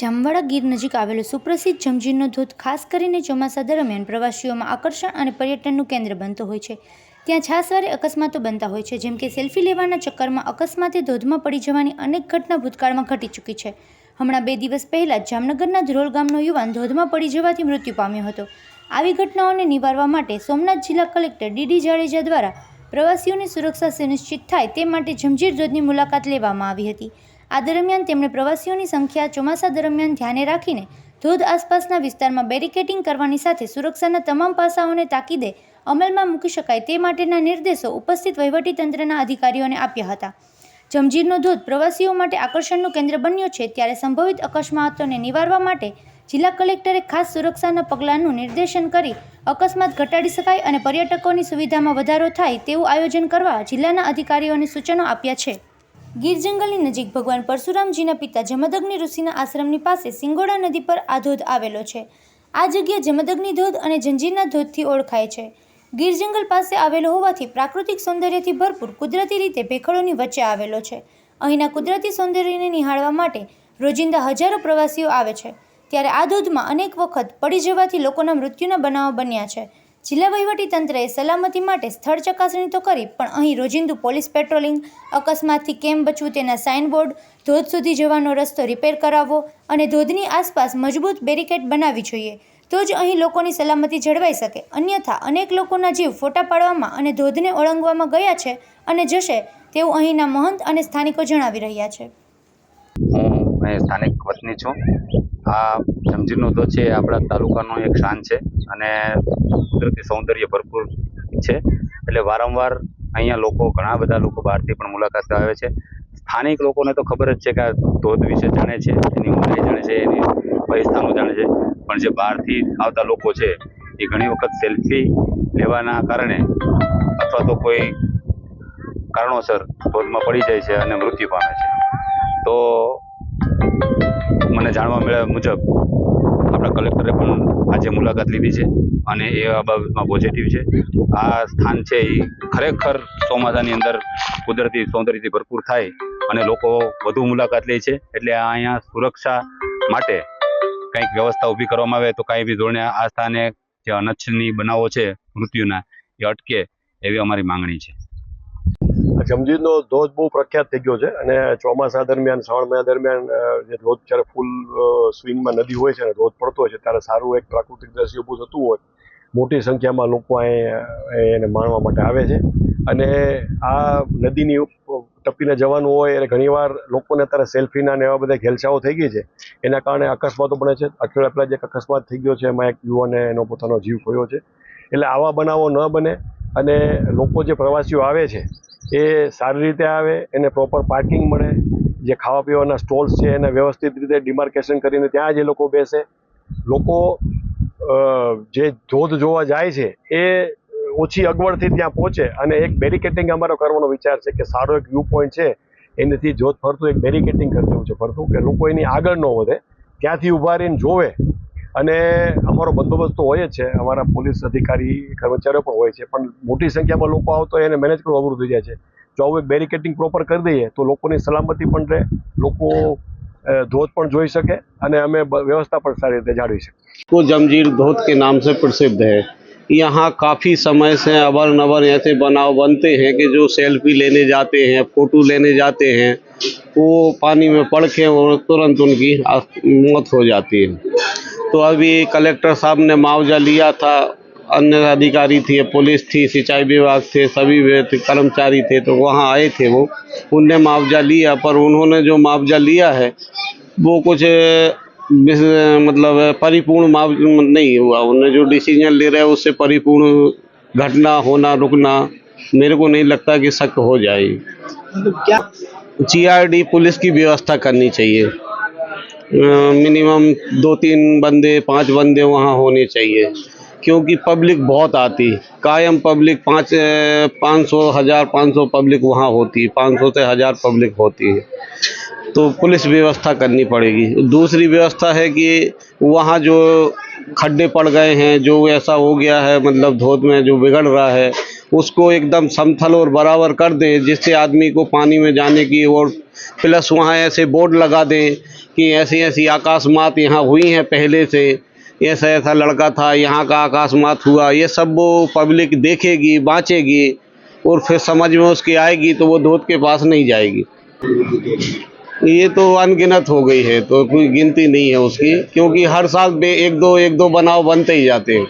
જામવાડા ગીર નજીક આવેલો સુપ્રસિદ્ધ જમજીરનો ધોધ ખાસ કરીને ચોમાસા દરમિયાન પ્રવાસીઓમાં આકર્ષણ અને પર્યટનનું કેન્દ્ર બનતો હોય છે. ત્યાં છાસવારે અકસ્માતો બનતા હોય છે, જેમ કે સેલ્ફી લેવાના ચક્કરમાં અકસ્માતે ધોધમાં પડી જવાની અનેક ઘટના ભૂતકાળમાં ઘટી ચૂકી છે. હમણાં બે દિવસ પહેલાં જામનગરના ધ્રોલ ગામનો યુવાન ધોધમાં પડી જવાથી મૃત્યુ પામ્યો હતો. આવી ઘટનાઓને નિવારવા માટે સોમનાથ જિલ્લા કલેક્ટર ડીડી જાડેજા દ્વારા પ્રવાસીઓની સુરક્ષા સુનિશ્ચિત થાય તે માટે જમજીર ધોધની મુલાકાત લેવામાં આવી હતી. આ દરમિયાન તેમણે પ્રવાસીઓની સંખ્યા ચોમાસા દરમિયાન ધ્યાને રાખીને ધોધ આસપાસના વિસ્તારમાં બેરિકેટિંગ કરવાની સાથે સુરક્ષાના તમામ પાસાઓને તાકીદે અમલમાં મૂકી શકાય તે માટેના નિર્દેશો ઉપસ્થિત વહીવટીતંત્રના અધિકારીઓને આપ્યા હતા. જમજીરનો ધોધ પ્રવાસીઓ માટે આકર્ષણનું કેન્દ્ર બન્યો છે ત્યારે સંભવિત અકસ્માતોને નિવારવા માટે જિલ્લા કલેક્ટરે ખાસ સુરક્ષાના પગલાંનું નિર્દેશન કરી અકસ્માત ઘટાડી શકાય અને પર્યટકોની સુવિધામાં વધારો થાય તેવું આયોજન કરવા જિલ્લાના અધિકારીઓને સૂચનો આપ્યા છે. ગીર જંગલની નજીક ભગવાન પરશુરામજીના પિતા જમદગ્નિ ઋષિના આશ્રમની પાસે સિંગોડા નદી પર આ ધોધ આવેલો છે. આ જગ્યા જમદગ્નિ ધોધ અને જંજીરના ધોધથી ઓળખાય છે. ગીર જંગલ પાસે આવેલો હોવાથી પ્રાકૃતિક સૌંદર્યથી ભરપૂર કુદરતી રીતે ભેખડોની વચ્ચે આવેલો છે. અહીંના કુદરતી સૌંદર્યને નિહાળવા માટે રોજિંદા હજારો પ્રવાસીઓ આવે છે. ત્યારે આ ધોધમાં અનેક વખત પડી જવાથી લોકોના મૃત્યુના બનાવો બન્યા છે. જિલ્લા વહીવટી તંત્રએ સલામતી માટે સ્થળ ચકાસણી તો કરી, પણ અહીં રોજિંદુ પોલીસ પેટ્રોલિંગ, અકસ્માતથી કેમ બચવું તેના સાઇનબોર્ડ, ધોધ સુધી જવાનો રસ્તો રિપેર કરાવવો અને ધોધની આસપાસ મજબૂત બેરિકેડ બનાવવી જોઈએ. તો જ અહીં લોકોની સલામતી જળવાઈ શકે. અન્યથા, અનેક લોકોના જીવ ફોટા પાડવામાં અને ધોધને ઓળંગવામાં ગયા છે અને જશે તેવું અહીંના મહંત અને સ્થાનિકો જણાવી રહ્યા છે. હું સ્થાનિક વતની છું. આ જમજીરનો ધોધ છે, આપણા તાલુકાનો એક શાન છે અને કુદરતી સૌંદર્ય ભરપૂર છે. એટલે વારંવાર અહીંયા લોકો, ઘણા બધા લોકો બહારથી પણ મુલાકાત આવે છે. સ્થાનિક લોકોને તો ખબર જ છે કે આ ધોધ વિશે જાણે છે, એની ઊંડાઈ જાણે છે, એની પરિસ્થાનો જાણે છે. પણ જે બહારથી આવતા લોકો છે, એ ઘણી વખત સેલ્ફી લેવાના કારણે અથવા તો કોઈ કારણોસર ધોધમાં પડી જાય છે અને મૃત્યુ પામે છે. તો મને જાણવા મળ્યા મુજબ આપણા કલેક્ટરે પણ આજે મુલાકાત લીધી છે અને એ બાબતમાં પોઝિટિવ છે. આ સ્થાન છે એ ખરેખર ચોમાસાની અંદર કુદરતી સૌંદર્યથી ભરપૂર થાય અને લોકો વધુ મુલાકાત લે છે. એટલે અહીંયા સુરક્ષા માટે કંઈક વ્યવસ્થા ઊભી કરવામાં આવે તો કાંઈ બી ધોરણે આ સ્થાને જે અનચ્છની બનાવો છે મૃત્યુના એ અટકે એવી અમારી માંગણી છે. જમજીરનો ધોધ બહુ પ્રખ્યાત થઈ ગયો છે અને ચોમાસા દરમિયાન, શ્રાવણ મહિના દરમિયાન જે ધોધ જ્યારે ફૂલ સ્વિંગમાં નદી હોય છે અને ધોધ પડતો હોય છે, ત્યારે સારું એક પ્રાકૃતિક દ્રશ્ય ઊભું થતું હોય, મોટી સંખ્યામાં લોકો અહીં એને માણવા માટે આવે છે. અને આ નદીની ટપીને જવાનું હોય એટલે ઘણીવાર લોકોને અત્યારે સેલ્ફીના ને એવા બધા ઘેલછાઓ થઈ ગઈ છે. એના કારણે અકસ્માતો બને છે. અઠવાડિયા પહેલાં જે એક અકસ્માત થઈ ગયો છે, એમાં એક યુવાને એનો પોતાનો જીવ ખોયો છે. એટલે આવા બનાવો ન બને અને લોકો જે પ્રવાસીઓ આવે છે એ સારી રીતે આવે, એને પ્રોપર પાર્કિંગ મળે, જે ખાવા પીવાના સ્ટોલ્સ છે એને વ્યવસ્થિત રીતે ડિમાર્કેશન કરીને ત્યાં જ એ લોકો બેસે. લોકો જે ધોધ જોવા જાય છે, એ ઓછી અગવડથી ત્યાં પહોંચે અને એક બેરિકેટિંગ અમારો કરવાનો વિચાર છે કે સારો એક વ્યૂ પોઈન્ટ છે, એનાથી જોત ફરતું એક બેરિકેટિંગ કરી દેવું છે ફરતું, કે લોકો એની આગળ ન વધે, ત્યાંથી ઊભા રહીને જોવે અને અમારો બંદોબસ્ત તો હોય જ છે અમારા પોલીસ અધિકારી કર્મચારીઓ પણ હોય છે પણ મોટી સંખ્યામાં લોકો આવતો હોય એને મેનેજ કરવું અઘરું થઈ જાય છે જો આવું એક બેરિકેટિંગ પ્રોપર કરી દઈએ તો લોકોની સલામતી પણ રહે લોકો અ, ધોધ પણ જોઈ શકે અને અમે બ- વ્યવસ્થા પણ સારી રીતે જાળવી શકીએ को जमजीर धोत के नाम से प्रसिद्ध है यहाँ काफ़ी समय से अवर नवर ऐसे बनाव बनते हैं कि जो सेल्फी लेने जाते हैं फ़ोटो लेने जाते हैं वो पानी में पड़ के और तुरंत उनकी आ- मौत हो जाती है तो अभी कलेक्टर साहब ने मुआवजा लिया था। अन्य अधिकारी थे पुलिस थी सिंचाई विभाग थे सभी कर्मचारी थे तो वहाँ आए थे वो। उनने मुआवजा लिया पर उन्होंने जो मुआवजा लिया है वो कुछ मतलब परिपूर्ण मुआवजा नहीं हुआ। उन्होंने जो डिसीज़न ले रहे हैं उससे परिपूर्ण घटना होना रुकना मेरे को नहीं लगता कि शक हो जाएगी। क्या जीआरडी पुलिस की व्यवस्था करनी चाहिए। मिनिमम दो तीन बंदे, पाँच बंदे वहाँ होने चाहिए। क्योंकि पब्लिक बहुत आती कायम पब्लिक पाँच पाँच सौ, हज़ार पाँच सौ पब्लिक वहाँ होती है। पाँच सौ से हज़ार पब्लिक होती है। तो पुलिस व्यवस्था करनी पड़ेगी। दूसरी व्यवस्था है कि वहाँ जो खड्डे पड़ गए हैं, जो ऐसा हो गया है मतलब धोध में जो बिगड़ रहा है, उसको एकदम समथल और बराबर कर दें, जिससे आदमी को पानी में जाने की और प्लस वहाँ ऐसे बोर्ड लगा दें कि ऐसी ऐसी आकाशमात यहाँ हुई हैं पहले से। ऐसा ऐसा लड़का था, यहाँ का आकाशमात हुआ। ये सब वो पब्लिक देखेगी, बाँचेगी और फिर समझ में उसकी आएगी तो वो धोत के पास नहीं जाएगी। ये तो अनगिनत हो गई है तो कोई गिनती नहीं है उसकी, क्योंकि हर साल एक दो एक दो बनाव बनते ही जाते हैं।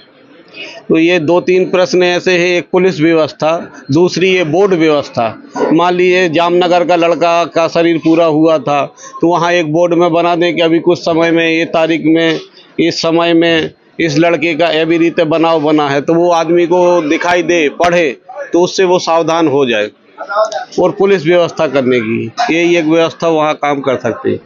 तो ये दो तीन प्रश्न ऐसे हैं, एक पुलिस व्यवस्था, दूसरी ये बोर्ड व्यवस्था। मान लीजिए जामनगर का लड़का का शरीर पूरा हुआ था तो वहाँ एक बोर्ड में बना दें कि अभी कुछ समय में, ये तारीख में, इस समय में, इस लड़के का एवी रीते बनाव बना है तो वो आदमी को दिखाई दे, पढ़े तो उससे वो सावधान हो जाए। और पुलिस व्यवस्था करने की यही एक व्यवस्था वहाँ काम कर सकती है।